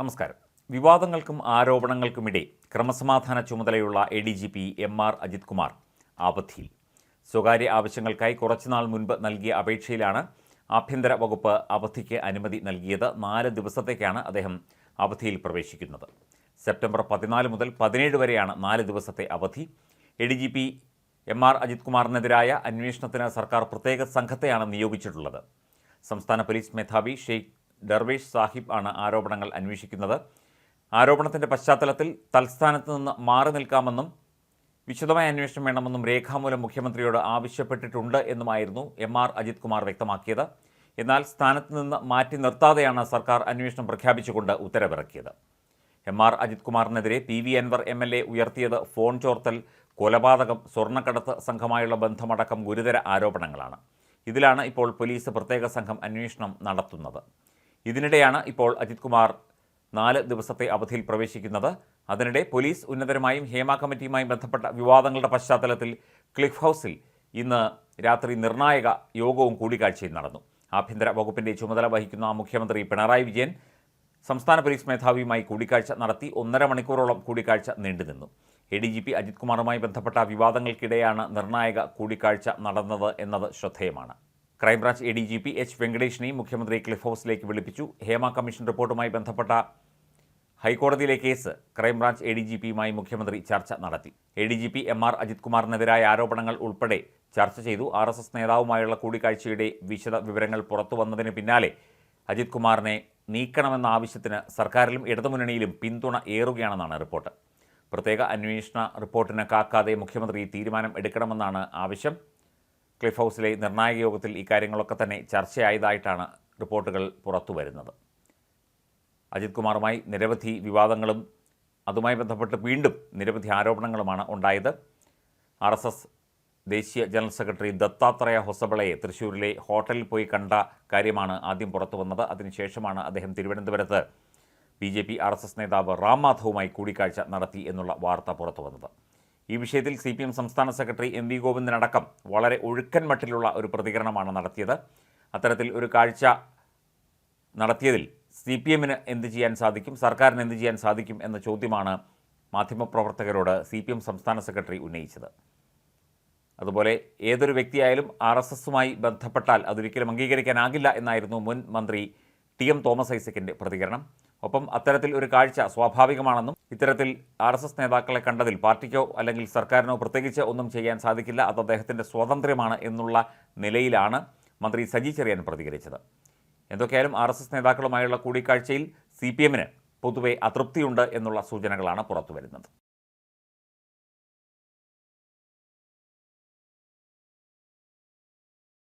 നമസ്കാരം. വിവാദങ്ങൾക്കും ആരോപണങ്ങൾക്കുമിടെ ക്രമസമാധാന ചുമതലയുള്ള A D G P M R Ajith Kumar അവധിയിൽ. സ്വകാര്യ ആവശ്യങ്ങൾക്കായി കുറച്ചുനാൾ മുൻപ് നൽകിയ അപേക്ഷയിലാണ് ആഭ്യന്തര വകുപ്പ് അവധിക്ക് അനുമതി നൽകിയത്. നാല് ദിവസത്തേക്കാണ് അദ്ദേഹം അവധിയിൽ പ്രവേശിക്കുന്നത്. സെപ്റ്റംബർ പതിനാല് മുതൽ പതിനേഴ് വരെയാണ് നാല് ദിവസത്തെ അവധി. A D G P M R Ajith കുമാറിനെതിരായ അന്വേഷണത്തിന് സർക്കാർ പ്രത്യേക സംഘത്തെയാണ് നിയോഗിച്ചിട്ടുള്ളത്. സംസ്ഥാന പോലീസ് മേധാവി ഷെയ്ഖ് ഡർവേഷ് സാഹിബ് ആണ് ആരോപണങ്ങൾ അന്വേഷിക്കുന്നത്. ആരോപണത്തിന്റെ പശ്ചാത്തലത്തിൽ തൽസ്ഥാനത്ത് നിന്ന് മാറി നിൽക്കാമെന്നും വിശദമായ അന്വേഷണം വേണമെന്നും രേഖാമൂലം മുഖ്യമന്ത്രിയോട് ആവശ്യപ്പെട്ടിട്ടുണ്ട് എന്നുമായിരുന്നു എം ആർ അജിത് കുമാർ വ്യക്തമാക്കിയത്. എന്നാൽ സ്ഥാനത്ത് നിന്ന് മാറ്റി നിർത്താതെയാണ് സർക്കാർ അന്വേഷണം പ്രഖ്യാപിച്ചുകൊണ്ട് ഉത്തരവിറക്കിയത്. M R Ajith കുമാറിനെതിരെ P V Anvar M L A ഉയർത്തിയത് ഫോൺ ചോർത്തൽ കൊലപാതകം സ്വർണക്കടത്ത് സംഘമായുള്ള ബന്ധമടക്കം ഗുരുതര ആരോപണങ്ങളാണ്. ഇതിലാണ് ഇപ്പോൾ പോലീസ് പ്രത്യേക സംഘം അന്വേഷണം നടത്തുന്നത്. ഇതിനിടെയാണ് ഇപ്പോൾ അജിത് കുമാർ നാല് ദിവസത്തെ അവധിയിൽ പ്രവേശിക്കുന്നത്. അതിനിടെ പോലീസ് ഉന്നതരുമായും ഹേമ കമ്മിറ്റിയുമായും ബന്ധപ്പെട്ട വിവാദങ്ങളുടെ പശ്ചാത്തലത്തിൽ ക്ലിഫ് ഹൗസിൽ ഇന്ന് രാത്രി നിർണായക യോഗവും കൂടിക്കാഴ്ചയും നടന്നു. ആഭ്യന്തര വകുപ്പിന്റെ ചുമതല വഹിക്കുന്ന മുഖ്യമന്ത്രി പിണറായി വിജയൻ സംസ്ഥാന പോലീസ് മേധാവിയുമായി കൂടിക്കാഴ്ച നടത്തി ഒന്നര മണിക്കൂറോളം കൂടിക്കാഴ്ച നീണ്ടുനിന്നു. A D G P Ajith കുമാറുമായി ബന്ധപ്പെട്ട വിവാദങ്ങൾക്കിടെയാണ് നിർണായക കൂടിക്കാഴ്ച നടന്നത് എന്നത് ശ്രദ്ധേയമാണ്. Crime branch A D G P H വെങ്കടേഷിനെയും മുഖ്യമന്ത്രി ക്ലിഫ് ഹൗസിലേക്ക് വിളിപ്പിച്ചു. ഹേമ കമ്മീഷൻ റിപ്പോർട്ടുമായി ബന്ധപ്പെട്ട ഹൈക്കോടതിയിലെ case crime branch A D G പിയുമായി മുഖ്യമന്ത്രി ചർച്ച നടത്തി. A D G P M R Ajith കുമാറിനെതിരായ ആരോപണങ്ങൾ ഉൾപ്പെടെ ചർച്ച ചെയ്തു. ആർ എസ് എസ് നേതാവുമായുള്ള കൂടിക്കാഴ്ചയുടെ വിശദ വിവരങ്ങൾ പുറത്തു വന്നതിന് പിന്നാലെ അജിത് കുമാറിനെ നീക്കണമെന്ന ആവശ്യത്തിന് സർക്കാരിലും ഇടതുമുന്നണിയിലും പിന്തുണ ഏറുകയാണെന്നാണ് റിപ്പോർട്ട്. പ്രത്യേക അന്വേഷണ റിപ്പോർട്ടിന് കാക്കാതെ മുഖ്യമന്ത്രി തീരുമാനം എടുക്കണമെന്നാണ് ആവശ്യം. ക്ലിഫ് ഹൗസിലെ നിർണായക യോഗത്തിൽ ഇക്കാര്യങ്ങളൊക്കെ തന്നെ ചർച്ചയായതായിട്ടാണ് റിപ്പോർട്ടുകൾ പുറത്തു വരുന്നത്. അജിത് കുമാറുമായി നിരവധി വിവാദങ്ങളും അതുമായി ബന്ധപ്പെട്ട് വീണ്ടും നിരവധി ആരോപണങ്ങളുമാണ് ഉണ്ടായത്. ആർ എസ് എസ് ദേശീയ ജനറൽ സെക്രട്ടറി ദത്താത്രേയ ഹൊസബളയെ തൃശ്ശൂരിലെ ഹോട്ടലിൽ പോയി കണ്ട കാര്യമാണ് ആദ്യം പുറത്തു വന്നത്. അതിനുശേഷമാണ് അദ്ദേഹം തിരുവനന്തപുരത്ത് B J P R S S നേതാവ് റാം മാധവുമായി കൂടിക്കാഴ്ച നടത്തി എന്നുള്ള വാർത്ത പുറത്തു വന്നത്. ഈ വിഷയത്തിൽ സി പി എം സംസ്ഥാന സെക്രട്ടറി എം വി ഗോവിന്ദനടക്കം വളരെ ഒഴുക്കൻ മട്ടിലുള്ള ഒരു പ്രതികരണമാണ് നടത്തിയത്. അത്തരത്തിൽ ഒരു കാഴ്ച നടത്തിയതിൽ സി പി എമ്മിന് എന്ത് ചെയ്യാൻ സാധിക്കും സർക്കാരിന് എന്ത് ചെയ്യാൻ സാധിക്കും എന്ന ചോദ്യമാണ് മാധ്യമപ്രവർത്തകരോട് സി പി എം സംസ്ഥാന സെക്രട്ടറി ഉന്നയിച്ചത്. അതുപോലെ ഏതൊരു വ്യക്തിയായാലും ആർ എസ് എസുമായി ബന്ധപ്പെട്ടാൽ അതൊരിക്കലും അംഗീകരിക്കാനാകില്ല എന്നായിരുന്നു മുൻ മന്ത്രി ടി എം തോമസ് ഐസക്കിന്റെ പ്രതികരണം. ഒപ്പം അത്തരത്തിൽ ഒരു കാഴ്ച സ്വാഭാവികമാണെന്നും ഇത്തരത്തിൽ ആർ എസ് എസ് നേതാക്കളെ കണ്ടതിൽ പാർട്ടിക്കോ അല്ലെങ്കിൽ സർക്കാരിനോ പ്രത്യേകിച്ച് ഒന്നും ചെയ്യാൻ സാധിക്കില്ല. അത് അദ്ദേഹത്തിന്റെ സ്വാതന്ത്ര്യമാണ് എന്നുള്ള നിലയിലാണ് മന്ത്രി സജി ചെറിയാൻ പ്രതികരിച്ചത്. എന്തൊക്കെയായാലും ആർ എസ് എസ് നേതാക്കളുമായുള്ള കൂടിക്കാഴ്ചയിൽ സി പി എമ്മിന് പൊതുവെ അതൃപ്തിയുണ്ട് എന്നുള്ള സൂചനകളാണ് പുറത്തുവരുന്നത്.